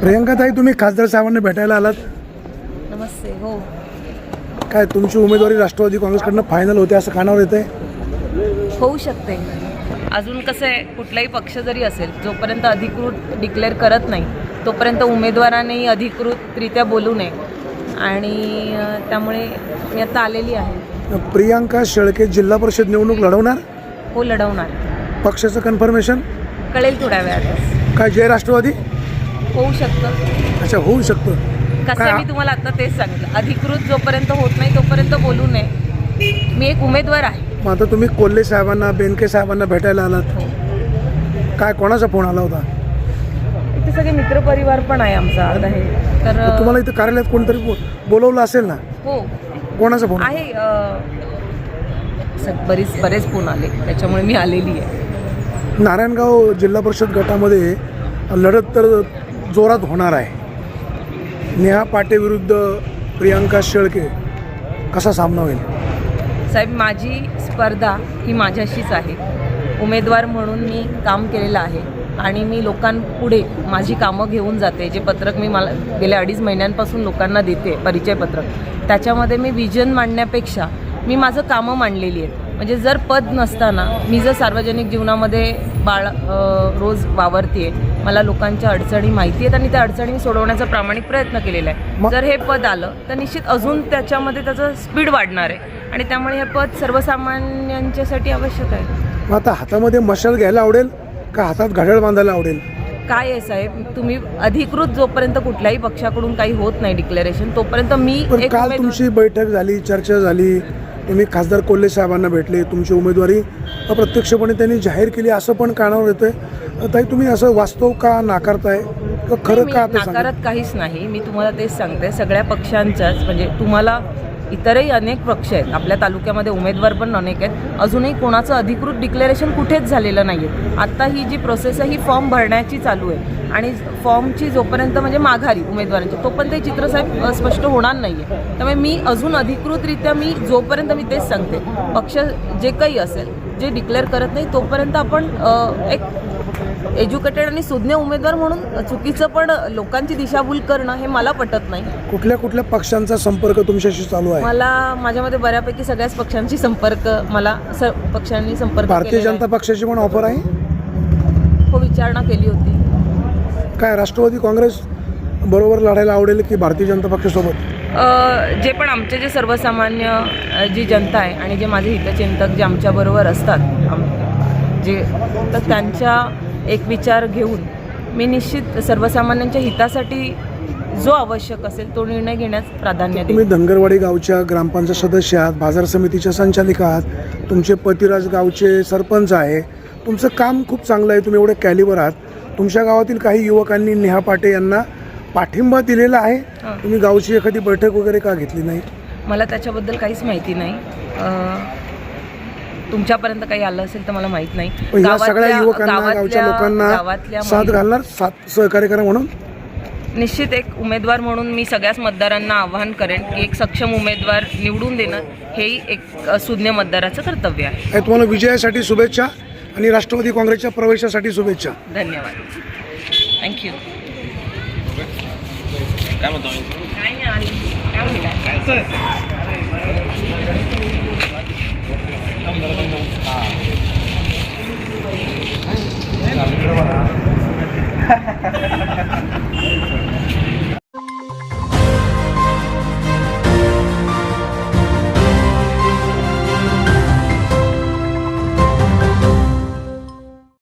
प्रियंका ताई तुम्ही खासदार साहेबांना भेटायला आलात. नमस्ते हो. काय तुमची उमेदवारी राष्ट्रवादी काँग्रेसकडनं फायनल होते असं कानावर येतंय? होऊ शकते. अजून कसं आहे कुठलाही पक्ष जरी असेल जोपर्यंत अधिकृत डिक्लेअर करत नाही तोपर्यंत उमेदवारांनी अधिकृतरित्या बोलू नये. आणि त्यामुळे मी आता आलेली आहे. प्रियांका शेळके जिल्हा परिषद निवडणूक लढवणार? हो लढवणार. पक्षाचं कन्फर्मेशन कळेल थोड्या वेळातच काय जय राष्ट्रवादी? होऊ शकतं. अच्छा होऊ शकतं. कसं काय- मी तुम्हाला आता तेच सांगितलं. अधिकृत जोपर्यंत होत नाही तोपर्यंत बोलू नये. मी एक उमेदवार आहे. मग आता तुम्ही कोल्हे साहेबांना बेनके साहेबांना भेटायला आलात. हो. काय कोणाचा फोन आला होता? इथे सगळे मित्रपरिवार पण आहे आमचा आता हे. तर तुम्हाला इथं कार्यालयात कोणतरी बो- बोलवलं असेल ना? हो. कोणाचा फोन? आहे अ, स- बरीच बरेच फोन आले. त्याच्यामुळे मी आलेली आहे. नारायणगाव जिल्हा परिषद गटामध्ये लढत तर जोरात होणार आहे. नेहा पाटे विरुद्ध प्रियांका शेळके कसा सामना होईल? साहेब माझी स्पर्धा ही माझ्याशीच आहे. उमेदवार म्हणून मी काम केलेलं आहे आणि मी लोकांपुढे माझी कामं घेऊन जाते जे पत्रक मी मला गेल्या अडीच महिन्यांपासून लोकांना देते परिचयपत्रक. त्याच्यामध्ये मी विजन मांडण्यापेक्षा मी माझं कामं मांडलेली आहेत. म्हणजे जर पद नसताना मी जर सार्वजनिक जीवनामध्ये बाळ रोज वावरते मला लोकांच्या अडचणी माहिती आहेत आणि त्या अडचणी सोडवण्याचा प्रामाणिक प्रयत्न केलेला आहे. जर हे पद आलं तर निश्चित अजून त्याच्यामध्ये त्याचं स्पीड वाढणार आहे. आणि त्यामुळे हे पद सर्वसामान्यांच्यासाठी आवश्यक आहे. आता हातामध्ये मशाल घ्यायला आवडेल का हातात घड्याळ बांधायला आवडेल? काय आहे साहेब तुम्ही अधिकृत जोपर्यंत कुठल्याही पक्षाकडून काही होत नाही डिक्लेरेशन तोपर्यंत मी काल तुमची बैठक झाली चर्चा झाली तुम्ही खासदार कोल्हे साहेबांना भेटले तुमची उमेदवारी अप्रत्यक्षपणे त्यांनी जाहीर केली असं पण कानावर येतंय. ताई तुम्ही असं वास्तव का नाकारताय? खरं का नाकारत काहीच नाही. मी तुम्हाला तेच सांगते सगळ्या पक्षांच्याच म्हणजे तुम्हाला इतरही अनेक पक्ष आहेत. आपल्या तालुक्यामध्ये उमेदवार पण अनेक आहेत. अजूनही कोणाचं अधिकृत डिक्लेरेशन कुठेच झालेलं नाही आहे आत्ता ही जी प्रोसेस आहे ही फॉर्म भरण्याची चालू आहे. आणि फॉर्मची जोपर्यंत म्हणजे माघारी उमेदवारांची तोपर्यंत हे चित्रसाहेब स्पष्ट होणार नाही आहे त्यामुळे मी अजून अधिकृतरित्या मी जोपर्यंत मी तेच सांगते. पक्ष जे काही असेल जे डिक्लेअर करत नाही तोपर्यंत आपण एक एज्युकेटेड आणि सुज्ञ उमेदवार म्हणून चुकीचं पण लोकांची दिशाभूल करणं हे मला पटत नाही. कुठल्या कुठल्या पक्षांचा संपर्क तुमच्याशी चालू आहे? मला माझ्यामध्ये बऱ्यापैकी सगळ्याच पक्षांची संपर्क मला स पक्षांनी संपर्क भारतीय जनता पक्षाची पण ऑफर आहे. हो विचारणा केली होती. काय राष्ट्रवादी काँग्रेस बरोबर लढायला आवडेल की भारतीय जनता पक्षासोबत? जे पण आमचे जे सर्वसामान्य जी जनता आहे आणि जे माझे हितचिंतक जे आमच्याबरोबर असतात जे तर त्यांच्या एक विचार घेऊन मी निश्चित सर्वसामान्यांच्या हितासाठी जो आवश्यक असेल तो निर्णय घेण्यास प्राधान्य तुम्ही धनगरवाडी गावच्या ग्रामपंचायत सदस्य आहात बाजार समितीच्या संचालिका आहात तुमचे पतिराज गावचे सरपंच आहे तुमचं काम खूप चांगलं आहे तुम्ही एवढे कॅलिबर आहात. तुमच्या गावातील काही युवकांनी नेहा पाटे यांना पाठिंबा दिलेला आहे. तुम्ही गावची एखादी बैठक वगैरे का घेतली नाही? मला त्याच्याबद्दल काहीच माहिती नाही. तुमच्यापर्यंत काही आलं असेल तर मला माहीत नाही. या सगळ्या गावातल्या- युवकांना गावच्या लोकांना गावातल्या साथ महिला- घालणार साथ सहकार्य करा म्हणून? निश्चित एक उमेदवार म्हणून मी सगळ्याच मतदारांना आवाहन करेन की एक सक्षम उमेदवार निवडून देणं हेही एक अ, सुज्ञ मतदाराचं कर्तव्य आहे. हे तुम्हाला विजयासाठी शुभेच्छा आणि राष्ट्रवादी काँग्रेसच्या प्रवेशासाठी शुभेच्छा. धन्यवाद. थँक्यू काय म्हणतो? काय नाही आली. काय म्हणताय? Ha ha ha ha ha.